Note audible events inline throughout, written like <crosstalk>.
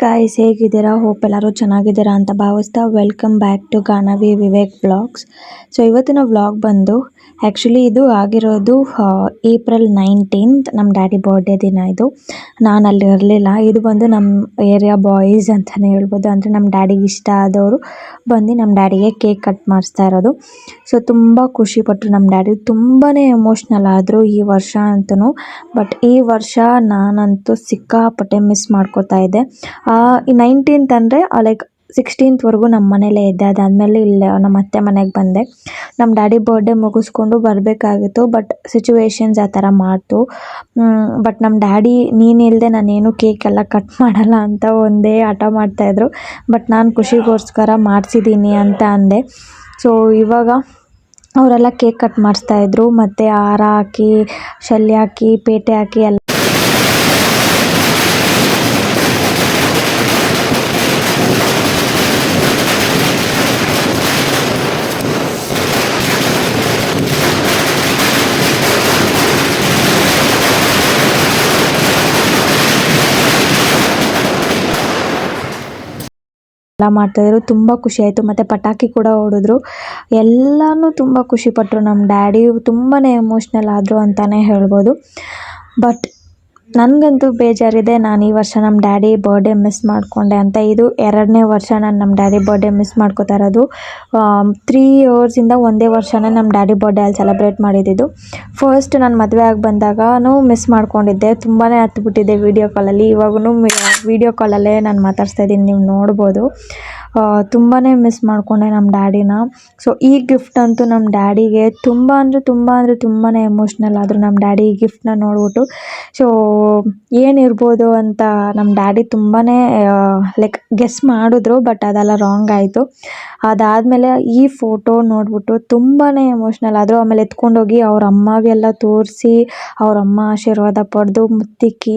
Guys ಹೇಗಿದ್ದೀರಾ? Hope ಎಲ್ಲರೂ ಚೆನ್ನಾಗಿದ್ದೀರಾ ಅಂತ ಭಾವಿಸ್ತಾ welcome back to Ganavi Vivek blogs so ಇವತ್ತಿನ ವ್ಲಾಗ್ ಬಂದು ಆ್ಯಕ್ಚುಲಿ ಇದು ಆಗಿರೋದು ಏಪ್ರಿಲ್ ನೈನ್ಟೀನ್ತ್ ನಮ್ಮ ಡ್ಯಾಡಿ ಬರ್ಡೇ ದಿನ ಇದು. ನಾನು ಅಲ್ಲಿ ಇರಲಿಲ್ಲ. ಇದು ಬಂದು ನಮ್ಮ ಏರಿಯಾ ಬಾಯ್ಸ್ ಅಂತಲೇ ಹೇಳ್ಬೋದು. ಅಂದರೆ ನಮ್ಮ ಡ್ಯಾಡಿಗೆ ಇಷ್ಟ ಆದವರು ಬಂದು ನಮ್ಮ ಡ್ಯಾಡಿಗೆ ಕೇಕ್ ಕಟ್ ಮಾಡಿಸ್ತಾ ಇರೋದು. ಸೊ ತುಂಬ ಖುಷಿಪಟ್ಟರು ನಮ್ಮ ಡ್ಯಾಡಿ ತುಂಬಾ ಎಮೋಷ್ನಲ್ ಆದರು ಈ ವರ್ಷ ಅಂತೂ ಬಟ್ ಈ ವರ್ಷ ನಾನಂತೂ ಸಿಕ್ಕಾಪಟ್ಟೆ ಮಿಸ್ ಮಾಡ್ಕೋತಾ ಇದ್ದೆ. ನೈನ್ಟೀನ್ತ್ ಅಂದರೆ ಲೈಕ್ ಸಿಕ್ಸ್ಟೀನ್ತ್ವರೆಗೂ ನಮ್ಮ ಮನೇಲೇ ಇದ್ದೆ. ಅದಾದಮೇಲೆ ಇಲ್ಲಿ ನಮ್ಮ ಅತ್ತೆ ಮನೆಗೆ ಬಂದೆ. ನಮ್ಮ ಡ್ಯಾಡಿ ಬರ್ಡೇ ಮುಗಿಸ್ಕೊಂಡು ಬರಬೇಕಾಗಿತ್ತು ಬಟ್ ಸಿಚುವೇಶನ್ಸ್ ಆ ಥರ ಮಾಡ್ತು. ಬಟ್ ನಮ್ಮ ಡ್ಯಾಡಿ ನೀನಿಲ್ಲದೆ ನಾನೇನು ಕೇಕ್ ಎಲ್ಲ ಕಟ್ ಮಾಡಲ್ಲ ಅಂತ ಒಂದೇ ಹಠ ಮಾಡ್ತಾಯಿದ್ರು ಬಟ್ ನಾನು ಖುಷಿಗೋಸ್ಕರ ಮಾಡಿಸಿದ್ದೀನಿ ಅಂತ ಅಂದೆ. ಸೊ ಇವಾಗ ಅವರೆಲ್ಲ ಕೇಕ್ ಕಟ್ ಮಾಡಿಸ್ತಾಯಿದ್ರು ಮತ್ತು ಹಾರ ಹಾಕಿ, ಶಲ್ಯ ಹಾಕಿ, ಪೇಟೆ ಹಾಕಿ ಎಲ್ಲ ಎಲ್ಲ ಮಾಡ್ತಾಯಿದ್ರು ತುಂಬ ಖುಷಿ ಆಯಿತು. ಮತ್ತು ಪಟಾಕಿ ಕೂಡ ಹೊಡೆದ್ರು. ಎಲ್ಲನೂ ತುಂಬ ಖುಷಿಪಟ್ಟರು ನಮ್ಮ ಡ್ಯಾಡಿ. ತುಂಬಾ ಎಮೋಷ್ನಲ್ ಆದರು ಅಂತಲೇ ಹೇಳ್ಬೋದು. ಬಟ್ ನನಗಂತೂ ಬೇಜಾರಿದೆ. ನಾನು ಈ ವರ್ಷ ನಮ್ಮ ಡ್ಯಾಡಿ ಬರ್ಡೇ ಮಿಸ್ ಮಾಡಿಕೊಂಡೆ ಅಂತ. ಇದು ಎರಡನೇ ವರ್ಷ ನಾನು ನಮ್ಮ ಡ್ಯಾಡಿ ಬರ್ಡೇ ಮಿಸ್ ಮಾಡ್ಕೋತಾ ಇರೋದು. ತ್ರೀ ಇಯರ್ಸಿಂದ ಒಂದೇ ವರ್ಷನೇ ನಮ್ಮ ಡ್ಯಾಡಿ ಬರ್ಡೇ ಅಲ್ಲಿ ಸೆಲೆಬ್ರೇಟ್ ಮಾಡಿದ್ದು. ಫಸ್ಟ್ ನಾನು ಮದುವೆ ಆಗಿ ಬಂದಾಗೂ ಮಿಸ್ ಮಾಡ್ಕೊಂಡಿದ್ದೆ. ತುಂಬಾ ಹತ್ಬಿಟ್ಟಿದ್ದೆ ವೀಡಿಯೋ ಕಾಲಲ್ಲಿ ಇವಾಗೂ ವೀಡಿಯೋ ಕಾಲಲ್ಲೇ ನಾನು ಮಾತಾಡ್ಸ್ತಾ ಇದ್ದೀನಿ. ನೀವು ನೋಡ್ಬೋದು. ತುಂಬಾ ಮಿಸ್ ಮಾಡಿಕೊಂಡೆ ನಮ್ಮ ಡ್ಯಾಡಿನ. ಸೊ ಈ ಗಿಫ್ಟ್ ಅಂತೂ ನಮ್ಮ ಡ್ಯಾಡಿಗೆ ತುಂಬ ಅಂದರೆ ತುಂಬ ಅಂದರೆ ತುಂಬಾ ಎಮೋಷ್ನಲ್ ಆದರು ನಮ್ಮ ಡ್ಯಾಡಿ ಈ ಗಿಫ್ಟ್ನ ನೋಡ್ಬಿಟ್ಟು ಸೊ ಏನಿರ್ಬೋದು ಅಂತ ನಮ್ಮ ಡ್ಯಾಡಿ ತುಂಬಾ ಲೈಕ್ ಗೆಸ್ ಮಾಡಿದ್ರು ಬಟ್ ಅದೆಲ್ಲ ರಾಂಗ್ ಆಯಿತು. ಅದಾದಮೇಲೆ ಈ ಫೋಟೋ ನೋಡಿಬಿಟ್ಟು ತುಂಬಾ ಎಮೋಷ್ನಲ್ ಆದರು ಆಮೇಲೆ ಎತ್ಕೊಂಡೋಗಿ ಅವ್ರ ಅಮ್ಮಗೆಲ್ಲ ತೋರಿಸಿ, ಅವ್ರ ಅಮ್ಮ ಆಶೀರ್ವಾದ ಪಡೆದು ಮುತ್ತಿಕ್ಕಿ,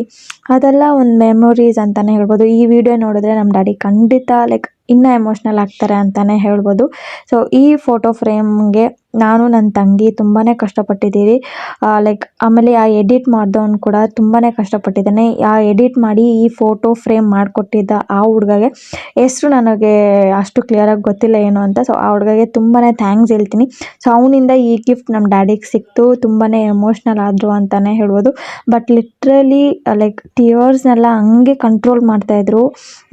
ಅದೆಲ್ಲ ಒಂದು ಮೆಮೊರೀಸ್ ಅಂತಲೇ ಹೇಳ್ಬೋದು. ಈ ವಿಡಿಯೋ ನೋಡಿದ್ರೆ ನಮ್ಮ ಡ್ಯಾಡಿ ಖಂಡಿತ ಲೈಕ್ ಇನ್ನೂ ಎಮೋಷ್ನಲ್ ಆಗ್ತಾರೆ ಅಂತಲೇ ಹೇಳ್ಬೋದು. ಸೊ ಈ ಫೋಟೋ ಫ್ರೇಮ್ಗೆ ನಾನು ನನ್ನ ತಂಗಿ ತುಂಬಾ ಕಷ್ಟಪಟ್ಟಿದ್ದೀವಿ ಲೈಕ್ ಆಮೇಲೆ ಆ ಎಡಿಟ್ ಮಾಡಿದವನು ಕೂಡ ತುಂಬಾ ಕಷ್ಟಪಟ್ಟಿದ್ದಾನೆ. ಆ ಎಡಿಟ್ ಮಾಡಿ ಈ ಫೋಟೋ ಫ್ರೇಮ್ ಮಾಡಿಕೊಟ್ಟಿದ್ದ ಆ ಹುಡುಗಗೆ ಹೆಸ್ರು ನನಗೆ ಅಷ್ಟು ಕ್ಲಿಯರಾಗಿ ಗೊತ್ತಿಲ್ಲ ಏನು ಅಂತ. ಸೊ ಆ ಹುಡ್ಗಗೆ ತುಂಬಾ ಥ್ಯಾಂಕ್ಸ್ ಹೇಳ್ತೀನಿ. ಸೊ ಅವನಿಂದ ಈ ಗಿಫ್ಟ್ ನಮ್ಮ ಡ್ಯಾಡಿಗೆ ಸಿಕ್ತು. ತುಂಬಾ ಎಮೋಷ್ನಲ್ ಆದರು ಅಂತಲೇ ಹೇಳ್ಬೋದು. ಬಟ್ ಲಿಟ್ರಲಿ ಲೈಕ್ ಟಿಯರ್ಸ್ನೆಲ್ಲ ಹಂಗೆ ಕಂಟ್ರೋಲ್ ಮಾಡ್ತಾಯಿದ್ರು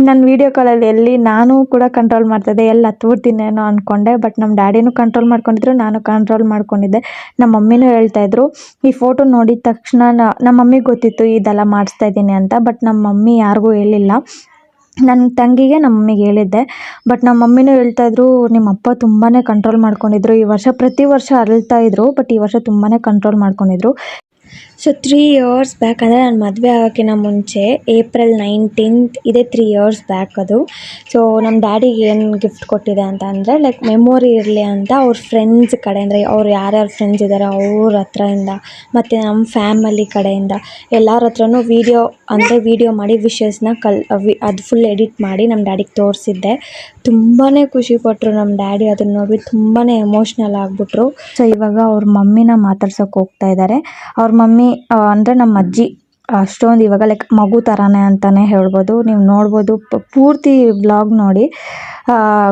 ನನ್ನ ವೀಡಿಯೋ ಕಾಲಲ್ಲಿ ಎಲ್ಲಿ ನಾನು ಕೂಡ ಕಂಟ್ರೋಲ್ ಮಾಡ್ತಾಯಿದ್ದೆ ಎಲ್ಲಿ ಹತ್ಬಿಡ್ತೀನೇನೋ ಅಂದ್ಕೊಂಡೆ ಬಟ್ ನಮ್ಮ ಡ್ಯಾಡಿನೂ ಕಂಟ್ರೋಲ್ ಮಾಡ್ಕೊಂಡಿದ್ರು. ನಾನು ಕಂಟ್ರೋಲ್ ಮಾಡ್ಕೊಂಡಿದ್ದೆ. ನಮ್ಮ ಮಮ್ಮಿನೂ ಹೇಳ್ತಾ ಇದ್ರು, ಈ ಫೋಟೋ ನೋಡಿದ ತಕ್ಷಣ ನಮ್ಮ ಮಮ್ಮಿಗೆ ಗೊತ್ತಿತ್ತು ಇದೆಲ್ಲ ಮಾಡಿಸ್ತಾ ಇದ್ದೀನಿ ಅಂತ ಬಟ್ ನಮ್ಮ ಮಮ್ಮಿ ಯಾರಿಗೂ ಹೇಳಿಲ್ಲ. ನನ್ನ ತಂಗಿಗೆ ನಮ್ಮ ಮಮ್ಮಿಗೆ ಹೇಳಿದ್ದೆ ಬಟ್ ನಮ್ಮ ಮಮ್ಮಿನೂ ಹೇಳ್ತಾಯಿದ್ರು ನಿಮ್ಮ ಅಪ್ಪ ತುಂಬಾ ಕಂಟ್ರೋಲ್ ಮಾಡ್ಕೊಂಡಿದ್ರು. ಈ ವರ್ಷ ಪ್ರತಿ ವರ್ಷ ಅರಳ್ತಾ ಇದ್ರು ಬಟ್ ಈ ವರ್ಷ ತುಂಬಾ ಕಂಟ್ರೋಲ್ ಮಾಡ್ಕೊಂಡಿದ್ರು. ಸೊ ತ್ರೀ ಇಯರ್ಸ್ ಬ್ಯಾಕ್ ಅಂದರೆ ನಾನು ಮದುವೆ ಆಗೋಕ್ಕಿಂತ ಮುಂಚೆ ಏಪ್ರಿಲ್ ನೈನ್ಟೀನ್ತ್ ಇದೇ ತ್ರೀ ಇಯರ್ಸ್ ಬ್ಯಾಕ್ ಅದು. ಸೊ ನಮ್ಮ ಡ್ಯಾಡಿಗೆ ಏನು ಗಿಫ್ಟ್ ಕೊಟ್ಟಿದೆ ಅಂತ ಅಂದರೆ ಲೈಕ್ ಮೆಮೊರಿ ಇರಲಿ ಅಂತ ಅವ್ರ ಫ್ರೆಂಡ್ಸ್ ಕಡೆ, ಅಂದರೆ ಅವ್ರು ಯಾರ್ಯಾರು ಫ್ರೆಂಡ್ಸ್ ಇದ್ದಾರೆ ಅವ್ರ ಹತ್ರದಿಂದ ಮತ್ತು ನಮ್ಮ ಫ್ಯಾಮಿಲಿ ಕಡೆಯಿಂದ, ಎಲ್ಲರ ಹತ್ರನೂ ವೀಡಿಯೋ ಅಂದರೆ ವೀಡಿಯೋ ಮಾಡಿ ವಿಷಸ್ನ ಕಲ್ ಅದು ಫುಲ್ ಎಡಿಟ್ ಮಾಡಿ ನಮ್ಮ ಡ್ಯಾಡಿಗೆ ತೋರಿಸಿದ್ದೆ. ತುಂಬಾ ಖುಷಿಪಟ್ಟರು ನಮ್ಮ ಡ್ಯಾಡಿ ಅದನ್ನ ನೋಡಿ ತುಂಬಾ ಎಮೋಷ್ನಲ್ ಆಗಿಬಿಟ್ರು. ಸೊ ಇವಾಗ ಅವ್ರ ಮಮ್ಮಿನ ಮಾತಾಡ್ಸೋಕೆ ಹೋಗ್ತಾ ಇದ್ದಾರೆ ಅವ್ರ ಮಮ್ಮಿ ಅಂದರೆ ನಮ್ಮ ಅಜ್ಜಿ ಅಷ್ಟೊಂದು ಇವಾಗ ಲೈಕ್ ಮಗು ಥರನೇ ಅಂತಲೇ ಹೇಳ್ಬೋದು. ನೀವು ನೋಡ್ಬೋದು ಪೂರ್ತಿ ವ್ಲಾಗ್ ನೋಡಿ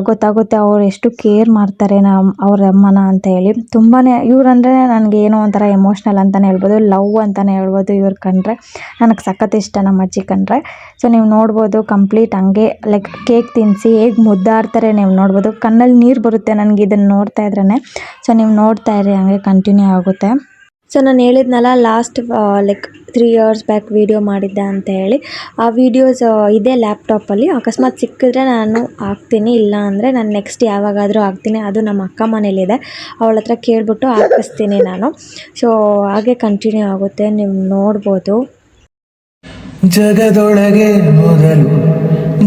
ಗೊತ್ತಾಗುತ್ತೆ ಅವ್ರು ಎಷ್ಟು ಕೇರ್ ಮಾಡ್ತಾರೆ ನಮ್ಮ ಅವ್ರ ಅಮ್ಮನ ಅಂತ ಹೇಳಿ. ತುಂಬಾ ಇವ್ರಂದರೆ ನನಗೆ ಏನೋ ಒಂಥರ ಎಮೋಷ್ನಲ್ ಅಂತಲೇ ಹೇಳ್ಬೋದು ಲವ್ ಅಂತಲೇ ಹೇಳ್ಬೋದು ಇವ್ರು ಕಂಡ್ರೆ. ನನಗೆ ಸಖತ್ ಇಷ್ಟ ನಮ್ಮ ಅಜ್ಜಿ ಕಂಡ್ರೆ. ಸೊ ನೀವು ನೋಡ್ಬೋದು ಕಂಪ್ಲೀಟ್ ಹಂಗೆ ಲೈಕ್ ಕೇಕ್ ತಿನ್ನಿಸಿ ಹೇಗೆ ಮುದ್ದಾಡ್ತಾರೆ ನೀವು ನೋಡ್ಬೋದು. ಕಣ್ಣಲ್ಲಿ ನೀರು ಬರುತ್ತೆ ನನಗೆ ಇದನ್ನು ನೋಡ್ತಾ ಇದ್ರೇ ಸೊ ನೀವು ನೋಡ್ತಾ ಇರಿ, ಹಂಗೆ ಕಂಟಿನ್ಯೂ ಆಗುತ್ತೆ. ಸೊ ನಾನು ಹೇಳಿದ್ನಲ್ಲ last like three years back video ಮಾಡಿದ್ದೆ ಅಂತ ಹೇಳಿ. ಆ ವೀಡಿಯೋಸ್ ಇದೇ ಲ್ಯಾಪ್ಟಾಪಲ್ಲಿ ಅಕಸ್ಮಾತ್ ಸಿಕ್ಕಿದ್ರೆ ನಾನು ಹಾಕ್ತೀನಿ, ಇಲ್ಲ ಅಂದರೆ ನಾನು ನೆಕ್ಸ್ಟ್ ಯಾವಾಗಾದರೂ ಹಾಕ್ತೀನಿ. ಅದು ನಮ್ಮ ಅಕ್ಕ ಮನೇಲಿದೆ. ಅವಳ ಹತ್ರ ಕೇಳಿಬಿಟ್ಟು ಹಾಕಿಸ್ತೀನಿ ನಾನು. ಸೊ ಹಾಗೆ ಕಂಟಿನ್ಯೂ ಆಗುತ್ತೆ. ನೀವು ನೋಡ್ಬೋದು. ಜಗದೊಳಗೆ ಮೊದಲು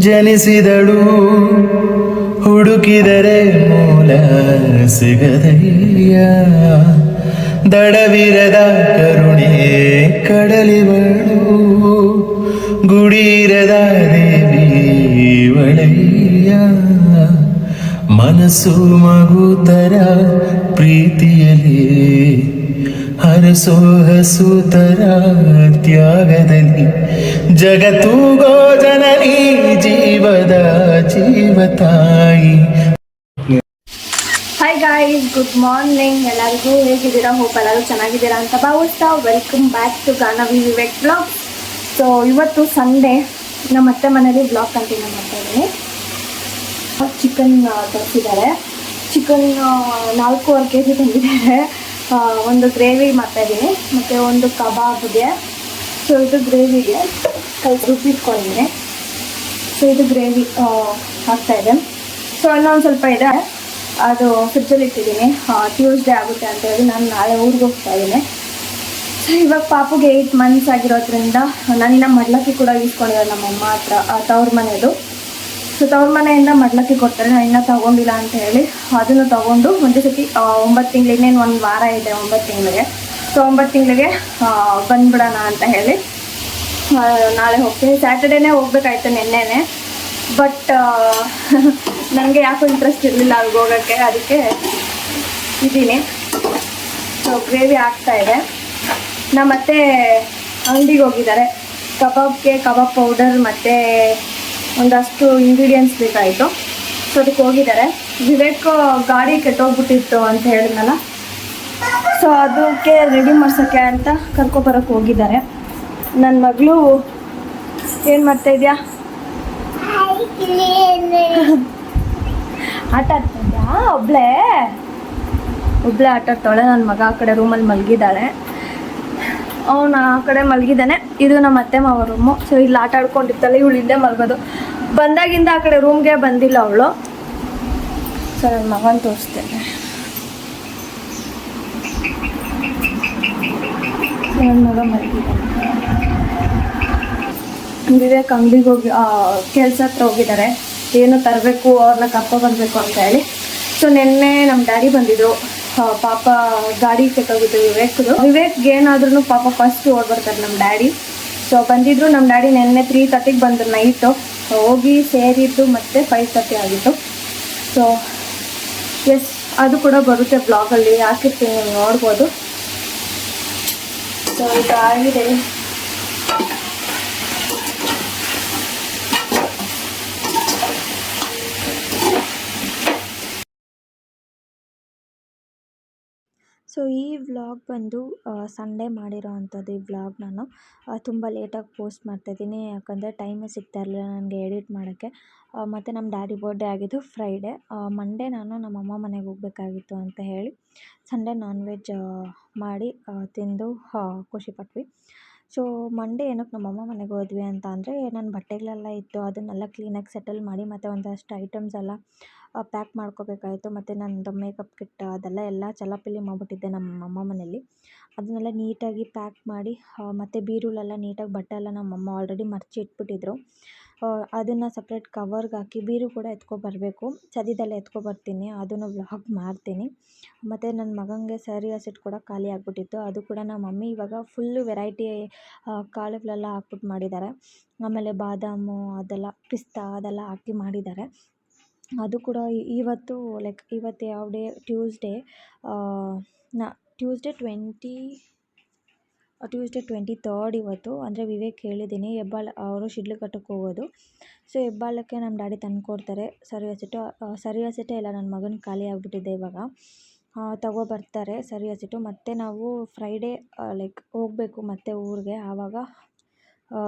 ಜನಿಸಿದಳು. ಹುಡುಕಿದರೆ ಮೂಲ ಸಿಗದಯ್ಯ ದಡವಿರದ ಕರುಣೆ ಕಡಲಿವಳು ಗುಡಿರದ ದೇವಿ ಒಳೆಯ ಮನಸ್ಸು ಮಗುತರ ಪ್ರೀತಿಯಲ್ಲಿ ಹರಸೋ ಹಸುತರ ತ್ಯಾಗದಲ್ಲಿ. ಜಗತ್ತು ಜನನಿ, ಜೀವದ ಜೀವ ಗುಡ್ ಮಾರ್ನಿಂಗ್ ಎಲ್ಲರಿಗೂ ಹೇಗಿದ್ದೀರಾ? ಹೋಪ್ ಎಲ್ಲರೂ ಚೆನ್ನಾಗಿದ್ದೀರಾ ಅಂತ ಭಾವಿಸ್ತಾ welcome back to Ganavi Vivek blog so ಇವತ್ತು ಸಂಡೇ ನಮ್ಮ ಅತ್ತೆ ಮನೇಲಿ ಬ್ಲಾಗ್ ಕಂಟಿನ್ಯೂ ಮಾಡ್ತಾ ಇದ್ದೀನಿ. ಚಿಕನ್ ತರಿಸಿದ್ದಾರೆ. ಚಿಕನ್ ನಾಲ್ಕೂವರೆ ಕೆ ಜಿ ತಂದಿದ್ದಾರೆ ಒಂದು ಗ್ರೇವಿ ಮಾಡ್ತಾ ಇದ್ದೀನಿ. ಮತ್ತು ಒಂದು ಕಬಾಬ್ಗೆ ಸೊ ಇದು ಗ್ರೇವಿಗೆ ಕೈ ರುಬ್ಬಿಟ್ಕೊಂಡಿದ್ದೀನಿ ಸೊ ಇದು ಗ್ರೇವಿ ಹಾಕ್ತಾಯಿದೆ ಸೊ ಇನ್ನೊಂದು ಸ್ವಲ್ಪ ಇದೆ. ಅದು ಫ್ರಿಜ್ಜಲ್ಲಿ ಇಟ್ಟಿದ್ದೀನಿ. ಟ್ಯೂಸ್ಡೇ ಆಗುತ್ತೆ ಅಂತ ಹೇಳಿ ನಾನು ನಾಳೆ ಊರಿಗೆ ಹೋಗ್ತಾ ಇದ್ದೀನಿ. ಸೊ ಇವಾಗ ಪಾಪುಗೆ ಏಯ್ಟ್ ಮಂತ್ಸ್ ಆಗಿರೋದ್ರಿಂದ ನಾನಿನ್ನ ಮಡ್ಲಕ್ಕಿ ಕೂಡ ಈಸ್ಕೊಂಡಿದ್ದಾರೆ ನಮ್ಮ ಅಮ್ಮ ಹತ್ರ ತವ್ರ ಮನೆಯದು ಸೊ ತವ್ರ ಮನೆಯಿಂದ ಮಡ್ಲಕ್ಕಿ ಕೊಡ್ತಾರೆ. ನಾನು ಇನ್ನೂ ತಗೊಂಡಿಲ್ಲ ಅಂತ ಹೇಳಿ ಅದನ್ನು ತಗೊಂಡು ಒಂದೇ ಸತಿ ಒಂಬತ್ತು ತಿಂಗಳಿಗೆ ಒಂದು ವಾರ ಇದೆ ಒಂಬತ್ತು ತಿಂಗಳಿಗೆ. ಸೊ ಒಂಬತ್ತು ತಿಂಗಳಿಗೆ ಬಂದ್ಬಿಡೋಣ ಅಂತ ಹೇಳಿ ನಾಳೆ ಹೋಗ್ತೀನಿ. ಸ್ಯಾಟರ್ಡೇನೇ ಹೋಗ್ಬೇಕಾಯ್ತು ನಿನ್ನೆನೆ. ಬಟ್ <laughs> ನನಗೆ ಯಾಕೋ ಇಂಟ್ರೆಸ್ಟ್ ಇರಲಿಲ್ಲ ಅಲ್ಲಿಗೆ ಹೋಗೋಕ್ಕೆ, ಅದಕ್ಕೆ ಇದ್ದೀನಿ. ಸೊ ಗ್ರೇವಿ ಆಗ್ತಾ ಇದೆ. ನಮ್ಮ ಮತ್ತೆ ಅಂಗಡಿಗೆ ಹೋಗಿದ್ದಾರೆ. ಕಬಾಬ್ಗೆ ಕಬಾಬ್ ಪೌಡರ್ ಮತ್ತು ಒಂದಷ್ಟು ಇಂಗ್ರೀಡಿಯೆಂಟ್ಸ್ ಬೇಕಾಯಿತು. ಸೊ ಅದಕ್ಕೆ ಹೋಗಿದ್ದಾರೆ. ವಿವೇಕ್ ಗಾಡಿ ಕೆಟ್ಟೋಗ್ಬಿಟ್ಟಿತ್ತು ಅಂತ ಹೇಳಿದ್ನಲ್ಲ. ಸೊ ಅದಕ್ಕೆ ರೆಡಿ ಮಾಡ್ಸೋಕ್ಕೆ ಅಂತ ಕರ್ಕೊಬರೋಕ್ಕೆ ಹೋಗಿದ್ದಾರೆ. ನನ್ನ ಮಗಳು ಏನು ಮಾಡ್ತಾ ಇದೆಯಾ? ಆಟ ಆಡ್ತಿದ್ಯಾ? ಒಬ್ಳೆ? ಒಬ್ಳೆ ಆಟ ಆಡ್ತಾಳೆ ನನ್ನ ಮಗ ಆ ಕಡೆ ರೂಮಲ್ಲಿ ಮಲಗಿದ್ದಾಳೆ. ಅವನು ಆ ಕಡೆ ಮಲಗಿದ್ದಾನೆ. ಇದು ನಮ್ಮ ಅತ್ತೆ ಮಾವ ರೂಮು ಸೊ ಇಲ್ಲಿ ಆಟ ಆಡ್ಕೊಂಡಿರ್ತಾಳೆ. ಇವಳು ಇಲ್ಲೇ ಮಲಗೋದು. ಬಂದಾಗಿಂದ ಆ ಕಡೆ ರೂಮ್ಗೆ ಬಂದಿಲ್ಲ ಅವಳು. ಸೊ ನನ್ನ ಮಗನ ತೋರಿಸ್ತೇನೆ. ನನ್ನ ಮಗ ಮಲಗಿದ್ದಾನೆ. ವಿವೇಕ್ ಅಂಗಡಿಗೆ ಹೋಗಿ ಕೆಲಸ ಹತ್ರ ಹೋಗಿದ್ದಾರೆ. ಏನು ತರಬೇಕು ಅವ್ರನ್ನ ಕರ್ಕೊಬರ್ಬೇಕು ಅಂತ ಹೇಳಿ. ಸೊ ನಿನ್ನೆ ನಮ್ಮ ಡ್ಯಾಡಿ ಬಂದಿದ್ರು. ಪಾಪ ಗಾಡಿ ಕೆಟ್ಟೋಗಿದ್ದು ವಿವೇಕ್ದು. ವಿವೇಕ್ಗೆ ಏನಾದ್ರೂ ಪಾಪ ಫಸ್ಟ್ ಓಡ್ಬರ್ತಾರೆ ನಮ್ಮ ಡ್ಯಾಡಿ. ಸೊ ಬಂದಿದ್ರು. ನಮ್ಮ ಡ್ಯಾಡಿ ನಿನ್ನೆ ತ್ರೀ ತರ್ಟಿಗೆ ಬಂದರು ನೈಟು ಹೋಗಿ ಸೇರಿದ್ದು ಮತ್ತೆ ಫೈವ್ ತರ್ಟಿ ಆಗಿತ್ತು. ಸೊ ಎಸ್ ಅದು ಕೂಡ ಬರುತ್ತೆ ಬ್ಲಾಗಲ್ಲಿ ಹಾಕಿರ್ತೀನಿ ನೀವು ನೋಡ್ಬೋದು. ಸೊ ಇದು ಆಗಿದೆ. ಸೊ, ಈ ವ್ಲಾಗ್ ಬಂದು ಸಂಡೇ ಮಾಡಿರೋ ಅಂಥದ್ದು ಈ ವ್ಲಾಗ್ ನಾನು. ತುಂಬ ಲೇಟಾಗಿ ಪೋಸ್ಟ್ ಮಾಡ್ತಾಯಿದ್ದೀನಿ ಯಾಕಂದರೆ ಟೈಮೇ ಸಿಗ್ತಾ ಇರಲಿಲ್ಲ ನನಗೆ ಎಡಿಟ್ ಮಾಡೋಕ್ಕೆ. ಮತ್ತು ನಮ್ಮ ಡ್ಯಾಡಿ ಬರ್ಡೇ ಆಗಿದ್ದು ಫ್ರೈಡೇ ಮಂಡೇ ನಾನು ನಮ್ಮ ಅಮ್ಮ ಮನೆಗೆ ಹೋಗಬೇಕಾಗಿತ್ತು ಅಂತ ಹೇಳಿ ಸಂಡೇ ನಾನ್ ವೆಜ್ ಮಾಡಿ ತಿಂದು ಖುಷಿಪಟ್ವಿ ಸೊ ಮಂಡೇ ಏನಕ್ಕೆ ನಮ್ಮ ಅಮ್ಮ ಮನೆಗೆ ಹೋದ್ವಿ ಅಂತ ಅಂದರೆ ನನ್ನ ಬಟ್ಟೆಗಳೆಲ್ಲ ಇತ್ತು, ಅದನ್ನೆಲ್ಲ ಕ್ಲೀನಾಗಿ ಸೆಟಲ್ ಮಾಡಿ, ಮತ್ತು ಒಂದಷ್ಟು ಐಟಮ್ಸ್ ಎಲ್ಲ ಪ್ಯಾಕ್ ಮಾಡ್ಕೋಬೇಕಾಯಿತು. ಮತ್ತು ನನ್ನದು ಮೇಕಪ್ ಕಿಟ್ ಅದೆಲ್ಲ ಎಲ್ಲ ಚೆಲ್ಲಾಪಿಲ್ಲಿ ಮಾಡಿಬಿಟ್ಟಿದ್ದೆ ನಮ್ಮ ಅಮ್ಮ ಮನೆಯಲ್ಲಿ. ಅದನ್ನೆಲ್ಲ ನೀಟಾಗಿ ಪ್ಯಾಕ್ ಮಾಡಿ ಮತ್ತು ಬೀರುಳೆಲ್ಲ ನೀಟಾಗಿ ಬಟ್ಟೆ ಎಲ್ಲ ನಮ್ಮ ಅಮ್ಮ ಆಲ್ರೆಡಿ ಮಡಚಿ ಇಟ್ಬಿಟ್ಟಿದ್ರು. ಅದನ್ನು ಸಪ್ರೇಟ್ ಕವರ್ಗೆ ಹಾಕಿ ಬೀರು ಕೂಡ ಎತ್ಕೊಬರಬೇಕು. ಸದ್ಯದಲ್ಲೇ ಎತ್ಕೊಬರ್ತೀನಿ. ಅದನ್ನು ವ್ಲಾಗ್ ಮಾಡ್ತೀನಿ. ಮತ್ತು ನನ್ನ ಮಗನಿಗೆ ಸ್ಯಾರಿ ಹಸಿಟ್ಟು ಕೂಡ ಖಾಲಿ ಆಗಿಬಿಟ್ಟಿತ್ತು. ಅದು ಕೂಡ ನಮ್ಮ ಮಮ್ಮಿ ಇವಾಗ ಫುಲ್ಲು ವೆರೈಟಿ ಕಾಳುಗಳೆಲ್ಲ ಹಾಕ್ಬಿಟ್ಟು ಮಾಡಿದ್ದಾರೆ. ಆಮೇಲೆ ಬಾದಾಮು ಅದೆಲ್ಲ, ಪಿಸ್ತಾ ಅದೆಲ್ಲ ಹಾಕಿ ಮಾಡಿದ್ದಾರೆ. ಅದು ಕೂಡ ಇವತ್ತು ಲೈಕ್ ಇವತ್ತು ಯಾವ ಡೇ ಟ್ಯೂಸ್ಡೇ ನಾ Tuesday twenty Tuesday twenty third ಇವತ್ತು. ಅಂದರೆ ವಿವೇಕ್ ಹೇಳಿದ್ದೀನಿ, ಹೆಬ್ಬಾಳ, ಅವರು ಶಿಡ್ಲಘಟ್ಟಕ್ಕೆ ಹೋಗೋದು. ಸೊ ಹೆಬ್ಬಾಳಕ್ಕೆ ನಮ್ಮ ಡ್ಯಾಡಿ ತಂದುಕೊಡ್ತಾರೆ ಸರಿ ಹಸಿಟ್ಟು ಸರಿ ಹಸಿಟ್ಟೇ ಇಲ್ಲ ನನ್ನ ಮಗನ ಖಾಲಿ ಆಗಿಬಿಟ್ಟಿದೆ ಇವಾಗ. ತಗೊಬರ್ತಾರೆ ಸರಿ ಹಸಿಟ್ಟು ಮತ್ತು ನಾವು ಫ್ರೈಡೇ ಲೈಕ್ ಹೋಗಬೇಕು ಮತ್ತೆ ಊರಿಗೆ. ಆವಾಗ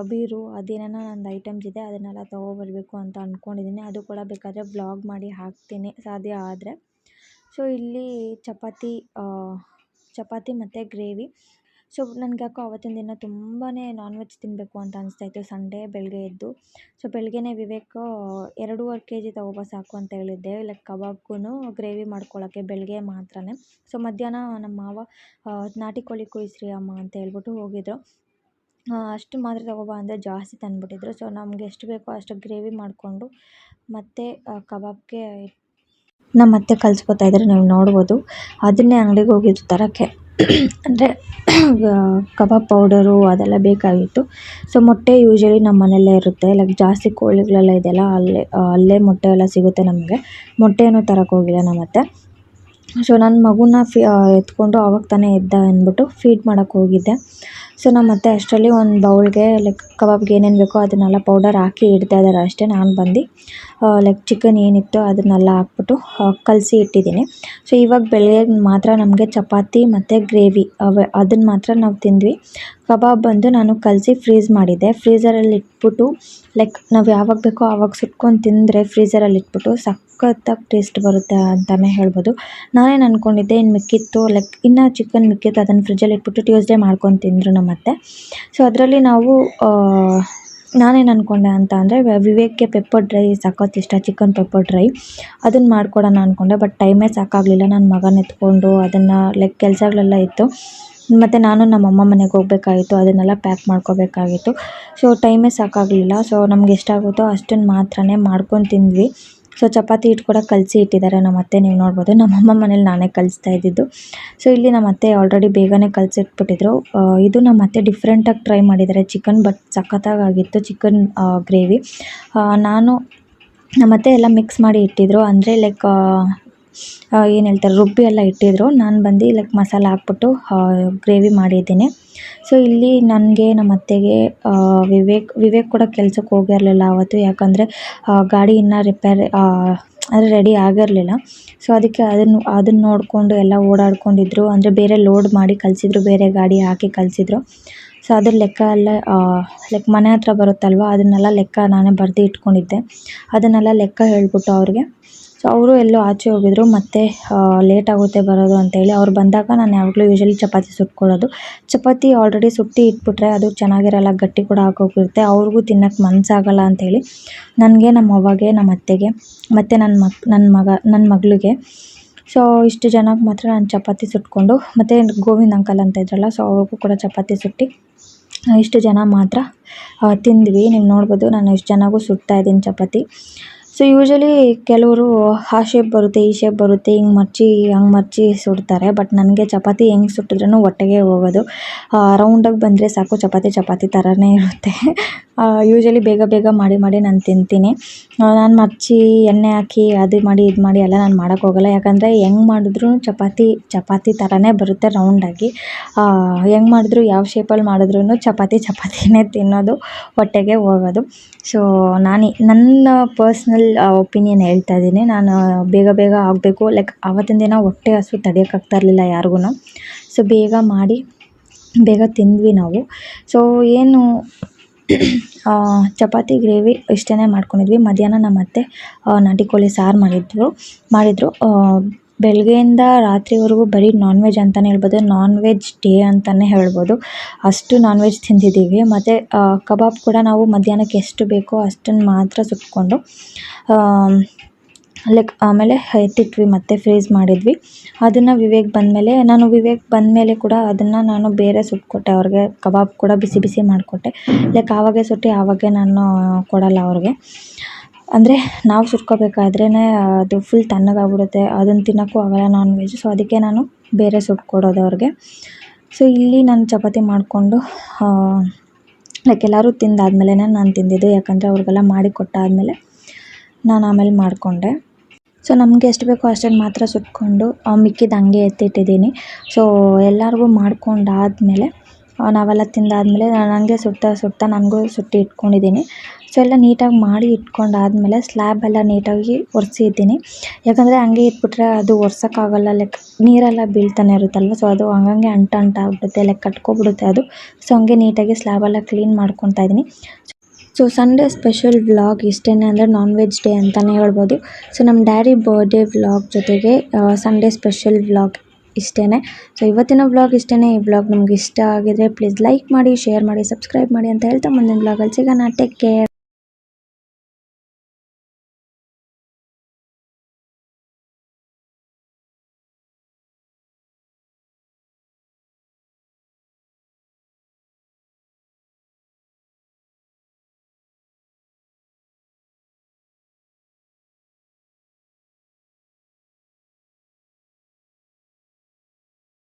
ಬೀರು ಅದೇನೇನೋ ನಂದು ಐಟಮ್ಸ್ ಇದೆ ಅದನ್ನೆಲ್ಲ ತೊಗೊಬರಬೇಕು ಅಂತ ಅಂದ್ಕೊಂಡಿದ್ದೀನಿ ಅದು ಕೂಡ ಬೇಕಾದರೆ ವ್ಲಾಗ್ ಮಾಡಿ ಹಾಕ್ತೀನಿ ಸಾಧ್ಯ ಆದರೆ. ಸೊ ಇಲ್ಲಿ ಚಪಾತಿ ಚಪಾತಿ ಮತ್ತು ಗ್ರೇವಿ ಸೊ ನನಗೆ ಯಾಕೋ ಆವತ್ತಿನ ದಿನ ತುಂಬಾ ನಾನ್ ವೆಜ್ ತಿನ್ನಬೇಕು ಅಂತ ಅನಿಸ್ತಾಯಿತ್ತು ಸಂಡೇ ಬೆಳಗ್ಗೆ ಎದ್ದು. ಸೊ ಬೆಳಗ್ಗೆನೇ ವಿವೇಕ್ ಎರಡೂವರೆ ಕೆ ಜಿ ತಗೊಬಾ ಸಾಕು ಅಂತ ಹೇಳಿದ್ದೆ. ಲೈಕ್ ಕಬಾಬ್ಗೂ ಗ್ರೇವಿ ಮಾಡ್ಕೊಳ್ಳೋಕ್ಕೆ ಬೆಳಗ್ಗೆ ಮಾತ್ರನೇ. ಸೊ ಮಧ್ಯಾಹ್ನ ನಮ್ಮ ಮಾವ ನಾಟಿ ಕೋಳಿ ಕುಯ್ಸಿರಿ ಅಮ್ಮ ಅಂತ ಹೇಳ್ಬಿಟ್ಟು ಹೋಗಿದ್ರು. ಆ, ಅಷ್ಟು ಮಾತ್ರ ತಗೋಬಾ ಅಂದರೆ ಜಾಸ್ತಿ ತಂದುಬಿಟ್ಟಿದ್ರು. ಸೊ ನಮ್ಗೆ ಎಷ್ಟು ಬೇಕೋ ಅಷ್ಟು ಗ್ರೇವಿ ಮಾಡಿಕೊಂಡು ಮತ್ತು ಕಬಾಬ್ಗೆ ನಮ್ಮ ಅತ್ತೆ ಕಲಿಸ್ಕೊತಾ ಇದ್ದಾರೆ ನೀವು ನೋಡ್ಬೋದು. ಅದನ್ನೇ ಅಂಗಡಿಗೆ ಹೋಗಿದ್ದು ತರೋಕ್ಕೆ. ಅಂದರೆ ಕಬಾಬ್ ಪೌಡರು ಅದೆಲ್ಲ ಬೇಕಾಗಿತ್ತು. ಸೊ ಮೊಟ್ಟೆ ಯೂಶ್ವಲಿ ನಮ್ಮ ಮನೆಯಲ್ಲೇ ಇರುತ್ತೆ. ಲೈಕ್ ಜಾಸ್ತಿ ಕೋಳಿಗಳೆಲ್ಲ ಇದೆಯಲ್ಲ, ಅಲ್ಲೇ ಅಲ್ಲೇ ಮೊಟ್ಟೆ ಎಲ್ಲ ಸಿಗುತ್ತೆ ನಮಗೆ. ಮೊಟ್ಟೆನೂ ತರಕ್ಕೆ ಹೋಗಿಲ್ಲ ನಮ್ಮ ಅತ್ತೆ. ಸೊ ನನ್ನ ಮಗುನ ಫಿ ಎತ್ಕೊಂಡು ಆವಾಗ ತಾನೇ ಎದ್ದ ಅಂದ್ಬಿಟ್ಟು ಫೀಡ್ ಮಾಡೋಕ್ಕೆ ಹೋಗಿದ್ದೆ. ಸೊ ನಮ್ಮ ಅತ್ತೆ ಅಷ್ಟರಲ್ಲಿ ಒಂದು ಬೌಲ್ಗೆ ಲೈಕ್ ಕಬಾಬ್ಗೆ ಏನೇನು ಬೇಕೋ ಅದನ್ನೆಲ್ಲ ಪೌಡರ್ ಹಾಕಿ ಇಡ್ತಾ ಇದ್ದಾರೆ ಅಷ್ಟೇ ನಾನು ಬಂದು. ಲೈಕ್ ಚಿಕನ್ ಏನಿತ್ತು ಅದನ್ನೆಲ್ಲ ಹಾಕ್ಬಿಟ್ಟು ಕಲಸಿ ಇಟ್ಟಿದ್ದೀನಿ. ಸೊ ಇವಾಗ ಬೆಳಗ್ಗೆ ಮಾತ್ರ ನಮಗೆ ಚಪಾತಿ ಮತ್ತು ಗ್ರೇವಿ ಅವೆ ಅದನ್ನು ಮಾತ್ರ ನಾವು ತಿಂದ್ವಿ. ಕಬಾಬ್ ಬಂದು ನಾನು ಕಲಸಿ ಫ್ರೀಝ್ ಮಾಡಿದ್ದೆ. ಫ್ರೀಝರಲ್ಲಿ ಇಟ್ಬಿಟ್ಟು ಲೈಕ್ ನಾವು ಯಾವಾಗ ಬೇಕೋ ಆವಾಗ ಸುಟ್ಕೊಂಡು ತಿಂದರೆ ಫ್ರೀಝರಲ್ಲಿ ಇಟ್ಬಿಟ್ಟು ಸಖತ್ತಾಗಿ ಟೇಸ್ಟ್ ಬರುತ್ತೆ ಅಂತಲೇ ಹೇಳ್ಬೋದು. ನಾನೇನು ಅಂದ್ಕೊಂಡಿದ್ದೆ ಇನ್ನು ಮಿಕ್ಕಿತ್ತು ಲೈಕ್ ಇನ್ನು ಚಿಕನ್ ಮಿಕ್ಕಿತ್ತು, ಅದನ್ನು ಫ್ರಿಜ್ಜಲ್ಲಿ ಇಟ್ಬಿಟ್ಟು ಟ್ಯೂಸ್ಡೇ ಮಾಡ್ಕೊಂಡು ತಿಂದರು ನಮ್ಮ ಅತ್ತೆ. ಸೊ ಅದರಲ್ಲಿ ನಾವು ನಾನೇನು ಅಂದ್ಕೊಂಡೆ ಅಂತ ಅಂದರೆ ವಿವೇಕ್ಗೆ ಪೆಪ್ಪರ್ ಡ್ರೈ ಸಖತ್ತು ಇಷ್ಟ ಚಿಕನ್ ಪೆಪ್ಪರ್ ಡ್ರೈ ಅದನ್ನು ಮಾಡ್ಕೊಡೋಣ ಅಂದ್ಕೊಂಡೆ ಬಟ್ ಟೈಮೇ ಸಾಕಾಗಲಿಲ್ಲ. ನನ್ನ ಮಗನ ಎತ್ಕೊಂಡು ಅದನ್ನು ಲೈಕ್ ಕೆಲಸಗಳೆಲ್ಲ ಇತ್ತು. ಮತ್ತು ನಾನು ನಮ್ಮ ಅಮ್ಮ ಮನೆಗೆ ಹೋಗ್ಬೇಕಾಗಿತ್ತು, ಅದನ್ನೆಲ್ಲ ಪ್ಯಾಕ್ ಮಾಡ್ಕೋಬೇಕಾಗಿತ್ತು. ಸೊ ಟೈಮೇ ಸಾಕಾಗಲಿಲ್ಲ. ಸೊ ನಮ್ಗೆ ಎಷ್ಟಾಗುತ್ತೋ ಅಷ್ಟನ್ನು ಮಾತ್ರನೇ ಮಾಡ್ಕೊಂಡು ತಿಂದ್ವಿ. ಸೊ ಚಪಾತಿ ಹಿಟ್ಟು ಕೂಡ ಕಲಸಿ ಇಟ್ಟಿದ್ದಾರೆ ನಮ್ಮ ಅತ್ತೆ, ನೀವು ನೋಡ್ಬೋದು. ನಮ್ಮ ಅಮ್ಮ ಮನೇಲಿ ನಾನೇ ಕಲಿಸ್ತಾ ಇದ್ದಿದ್ದು. ಸೊ ಇಲ್ಲಿ ನಮ್ಮ ಅತ್ತೆ ಆಲ್ರೆಡಿ ಬೇಗನೆ ಕಲಸಿಟ್ಬಿಟ್ಟಿದ್ರು. ಇದು ನಮ್ಮ ಅತ್ತೆ ಡಿಫ್ರೆಂಟಾಗಿ ಟ್ರೈ ಮಾಡಿದ್ದಾರೆ. ಚಿಕನ್ ಬಟ್ ಸಖತ್ತಾಗಿ ಆಗಿತ್ತು ಚಿಕನ್ ಗ್ರೇವಿ ನಾನು ನಮ್ಮ ಅತ್ತೆ ಎಲ್ಲ ಮಿಕ್ಸ್ ಮಾಡಿ ಇಟ್ಟಿದ್ರು. ಅಂದರೆ ಲೈಕ್ ಏನು ಹೇಳ್ತಾರೆ, ರುಬ್ಬಿ ಎಲ್ಲ ಇಟ್ಟಿದ್ರು. ನಾನು ಬಂದು ಲೈಕ್ ಮಸಾಲ ಹಾಕ್ಬಿಟ್ಟು ಗ್ರೇವಿ ಮಾಡಿದ್ದೀನಿ. ಸೊ ಇಲ್ಲಿ ನನಗೆ ನಮ್ಮ ಅತ್ತೆಗೆ ವಿವೇಕ್ ವಿವೇಕ್ ಕೂಡ ಕೆಲ್ಸಕ್ಕೆ ಹೋಗಿರಲಿಲ್ಲ ಆವತ್ತು ಯಾಕಂದರೆ ಗಾಡಿ ಇನ್ನೂ ರಿಪೇರ್ ಅಂದರೆ ರೆಡಿ ಆಗಿರಲಿಲ್ಲ. ಸೊ ಅದಕ್ಕೆ ಅದನ್ನು ಅದನ್ನು ನೋಡಿಕೊಂಡು ಎಲ್ಲ ಓಡಾಡ್ಕೊಂಡಿದ್ರು. ಅಂದರೆ ಬೇರೆ ಲೋಡ್ ಮಾಡಿ ಕಳಿಸಿದ್ರು, ಬೇರೆ ಗಾಡಿ ಹಾಕಿ ಕಳಿಸಿದ್ರು. ಸೊ ಅದ್ರ ಲೆಕ್ಕ ಎಲ್ಲ ಲೈಕ್ ಮನೆ ಹತ್ರ ಬರುತ್ತಲ್ವ, ಅದನ್ನೆಲ್ಲ ಲೆಕ್ಕ ನಾನೇ ಬರೆದು ಇಟ್ಕೊಂಡಿದ್ದೆ. ಅದನ್ನೆಲ್ಲ ಲೆಕ್ಕ ಹೇಳ್ಬಿಟ್ಟು ಅವ್ರಿಗೆ. ಸೊ ಅವರು ಎಲ್ಲೋ ಆಚೆ ಹೋಗಿದ್ರು, ಮತ್ತೆ ಲೇಟ್ ಆಗುತ್ತೆ ಬರೋದು ಅಂತೇಳಿ ಅವ್ರು ಬಂದಾಗ ನಾನು ಯಾವಾಗಲೂ ಯೂಶ್ವಲಿ ಚಪಾತಿ ಸುಟ್ಕೊಳ್ಳೋದು. ಚಪಾತಿ ಆಲ್ರೆಡಿ ಸುಟ್ಟು ಇಟ್ಬಿಟ್ರೆ ಅದು ಚೆನ್ನಾಗಿರಲ್ಲ, ಗಟ್ಟಿ ಕೂಡ ಆಗೋಗಿರುತ್ತೆ, ಅವ್ರಿಗೂ ತಿನ್ನೋಕ್ಕೆ ಮನಸ್ಸಾಗಲ್ಲ ಅಂತೇಳಿ ನನಗೆ ನಮ್ಮ ಅವ್ವಗೆ ನಮ್ಮ ಅತ್ತೆಗೆ, ಮತ್ತು ನನ್ನ ಮಕ್ ನನ್ನ ಮಗ ನನ್ನ ಮಗಳಿಗೆ. ಸೊ ಇಷ್ಟು ಜನಕ್ಕೆ ಮಾತ್ರ ನಾನು ಚಪಾತಿ ಸುಟ್ಕೊಂಡು, ಮತ್ತು ಗೋವಿಂದ ಅಂಕಲ್ ಅಂತ ಇದ್ರಲ್ಲ ಸೊ ಅವ್ರಿಗೂ ಕೂಡ ಚಪಾತಿ ಸುಟ್ಟು, ಇಷ್ಟು ಜನ ಮಾತ್ರ ತಿಂದ್ವಿ. ನೀವು ನೋಡ್ಬೋದು ನಾನು ಇಷ್ಟು ಜನಗೂ ಸುಡ್ತಾಯಿದ್ದೀನಿ ಚಪಾತಿ. ಸೊ ಯೂಶ್ವಲಿ ಕೆಲವರು ಆ ಶೇಪ್ ಬರುತ್ತೆ, ಈ ಶೇಪ್ ಬರುತ್ತೆ, ಹಿಂಗೆ ಮಡಚಿ ಹಂಗೆ ಮಡಚಿ ಸುಡ್ತಾರೆ. ಬಟ್ ನನಗೆ ಚಪಾತಿ ಹೆಂಗೆ ಸುಟ್ಟಿದ್ರೂ ಹೊಟ್ಟೆಗೆ ಹೋಗೋದು. ರೌಂಡಾಗಿ ಬಂದರೆ ಸಾಕು, ಚಪಾತಿ ಚಪಾತಿ ಥರನೇ ಇರುತ್ತೆ. ಯೂಶ್ವಲಿ ಬೇಗ ಬೇಗ ಮಾಡಿ ಮಾಡಿ ನಾನು ತಿಂತೀನಿ. ನಾನು ಮಚ್ಚಿ, ಎಣ್ಣೆ ಹಾಕಿ, ಅದು ಮಾಡಿ, ಇದು ಮಾಡಿ ಎಲ್ಲ ನಾನು ಮಾಡೋಕ್ಕೋಗಲ್ಲ ಯಾಕಂದರೆ ಹೆಂಗೆ ಮಾಡಿದ್ರೂ ಚಪಾತಿ ಚಪಾತಿ ಥರನೇ ಬರುತ್ತೆ ರೌಂಡಾಗಿ ಹೆಂಗೆ ಮಾಡಿದ್ರು ಯಾವ ಶೇಪಲ್ಲಿ ಮಾಡಿದ್ರೂ ಚಪಾತಿ, ಚಪಾತಿನೇ ತಿನ್ನೋದು, ಹೊಟ್ಟೆಗೆ ಹೋಗೋದು. ಸೊ ನಾನು, ನನ್ನ ಪರ್ಸ್ನಲ್ ಒಪಿನಿಯನ್ ಹೇಳ್ತಾ ಇದ್ದೀನಿ. ನಾನು ಬೇಗ ಬೇಗ ಆಗಬೇಕು. ಲೈಕ್ ಆವತ್ತಿನ ದಿನ ಹೊಟ್ಟೆ ಹಸು ತಡೆಯೋಕ್ಕಾಗ್ತಾ ಇರಲಿಲ್ಲ ಯಾರಿಗೂ ಸೊ ಬೇಗ ಮಾಡಿ, ಬೇಗ ತಿಂದ್ವಿ ನಾವು. ಸೊ ಏನು ಚಪಾತಿ ಗ್ರೇವಿ ಇಷ್ಟೇ ಮಾಡ್ಕೊಂಡಿದ್ವಿ. ಮಧ್ಯಾಹ್ನ ನಮ್ಮ ಅತ್ತೆ ನಾಟಿ ಕೋಳಿ ಸಾರು ಮಾಡಿದ್ರು. ಮಾಡಿದರು ಬೆಳಗ್ಗೆಯಿಂದ ರಾತ್ರಿವರೆಗೂ ಬರೀ ನಾನ್ ವೆಜ್ ಅಂತಲೇ ಹೇಳ್ಬೋದು ನಾನ್ ವೆಜ್ ಡೇ ಅಂತಲೇ ಹೇಳ್ಬೋದು. ಅಷ್ಟು ನಾನ್ ವೆಜ್ ತಿಂದಿದ್ದೀವಿ. ಮತ್ತು ಕಬಾಬ್ ಕೂಡ ನಾವು ಮಧ್ಯಾಹ್ನಕ್ಕೆ ಎಷ್ಟು ಬೇಕೋ ಅಷ್ಟನ್ನು ಮಾತ್ರ ಸುಟ್ಕೊಂಡು ಲೈಕ್ ಆಮೇಲೆ ಎತ್ತಿಟ್ವಿ ಮತ್ತೆ ಫ್ರೀಸ್ ಮಾಡಿದ್ವಿ. ಅದನ್ನು ವಿವೇಕ್ ಬಂದಮೇಲೆ, ನಾನು ವಿವೇಕ್ ಬಂದಮೇಲೆ ಕೂಡ ಅದನ್ನು ನಾನು ಬೇರೆ ಸುಟ್ಕೊಟ್ಟೆ ಅವ್ರಿಗೆ ಕಬಾಬ್ ಕೂಡ ಬಿಸಿ ಬಿಸಿ ಮಾಡಿಕೊಟ್ಟೆ. ಲೈಕ್ ಆವಾಗೇ ಸುಟ್ಟು, ಆವಾಗೇ ನಾನು ಕೊಡಲ್ಲ ಅವ್ರಿಗೆ. ಅಂದರೆ ನಾವು ಸುಟ್ಕೋಬೇಕಾದ್ರೇ ಅದು ಫುಲ್ ತಣ್ಣಗಾಗ್ಬಿಡುತ್ತೆ. ಅದನ್ನು ತಿನ್ನೋಕ್ಕೂ ಆಗಲ್ಲ ನಾನ್ ವೆಜ್ ಸೊ ಅದಕ್ಕೆ ನಾನು ಬೇರೆ ಸುಟ್ಕೊಡೋದು ಅವ್ರಿಗೆ. ಸೊ ಇಲ್ಲಿ ನಾನು ಚಪಾತಿ ಮಾಡಿಕೊಂಡು ಲೈಕ್ ಎಲ್ಲರೂ ತಿಂದಾದ್ಮೇಲೆ ನಾನು ತಿಂದಿದ್ದು. ಯಾಕಂದರೆ ಅವ್ರಿಗೆಲ್ಲ ಮಾಡಿ ಕೊಟ್ಟಾದಮೇಲೆ ನಾನು ಆಮೇಲೆ ಮಾಡಿಕೊಂಡೆ. ಸೊ ನಮಗೆ ಎಷ್ಟು ಬೇಕೋ ಅಷ್ಟನ್ನು ಮಾತ್ರ ಸುಟ್ಕೊಂಡು ಮಿಕ್ಕಿದ್ದು ಹಂಗೆ ಎತ್ತಿಟ್ಟಿದ್ದೀನಿ. ಸೊ ಎಲ್ಲರಿಗೂ ಮಾಡ್ಕೊಂಡಾದಮೇಲೆ ನಾವೆಲ್ಲ ತಿಂದಾದಮೇಲೆ ನನಗೆ ಸುಡ್ತಾ ಸುಡ್ತಾ ನನಗೂ ಸುಟ್ಟು ಇಟ್ಕೊಂಡಿದ್ದೀನಿ. ಸೊ ಎಲ್ಲ ನೀಟಾಗಿ ಮಾಡಿ ಇಟ್ಕೊಂಡಾದಮೇಲೆ ಸ್ಲ್ಯಾಬ್ ಎಲ್ಲ ನೀಟಾಗಿ ಒರೆಸಿದ್ದೀನಿ ಯಾಕಂದರೆ ಹಂಗೆ ಇಟ್ಬಿಟ್ರೆ ಅದು ಒರ್ಸೋಕ್ಕಾಗಲ್ಲ ಲೈಕ್ ನೀರೆಲ್ಲ ಬೀಳ್ತಾನೆ ಇರುತ್ತಲ್ವ ಸೊ ಅದು ಹಂಗಂಗೆ ಅಂಟು ಅಂಟಾಗ್ಬಿಡುತ್ತೆ ಲೈಕ್ ಕಟ್ಕೊಬಿಡುತ್ತೆ ಅದು. ಸೊ ಹಂಗೆ ನೀಟಾಗಿ ಸ್ಲ್ಯಾಬೆಲ್ಲ ಕ್ಲೀನ್ ಮಾಡ್ಕೊತಾ ಇದ್ದೀನಿ. ಸೊ ಸಂಡೆ ಸ್ಪೆಷಲ್ ವ್ಲಾಗ್ ಇಷ್ಟೇನೆ ಅಂದರೆ ನಾನ್ ವೆಜ್ ಡೇ ಅಂತಲೇ ಹೇಳ್ಬೋದು. ಸೊ ನಮ್ಮ ಡ್ಯಾಡಿ ಬರ್ಡೇ ವ್ಲಾಗ್ ಜೊತೆಗೆ ಸಂಡೇ ಸ್ಪೆಷಲ್ ವ್ಲಾಗ್ ಇಷ್ಟೇ ಸೊ ಇವತ್ತಿನ ವ್ಲಾಗ್ ಇಷ್ಟೇ ಈ ವ್ಲಾಗ್ ನಿಮ್ಗೆ ಇಷ್ಟ ಆಗಿದ್ರೆ ಪ್ಲೀಸ್ ಲೈಕ್ ಮಾಡಿ ಶೇರ್ ಮಾಡಿ ಸಬ್ಸ್ಕ್ರೈಬ್ ಮಾಡಿ ಅಂತ ಹೇಳ್ತಾ ಮುಂದಿನ ವ್ಲಾಗಲ್ಲಿ ಸಿಗೋಣ. Take care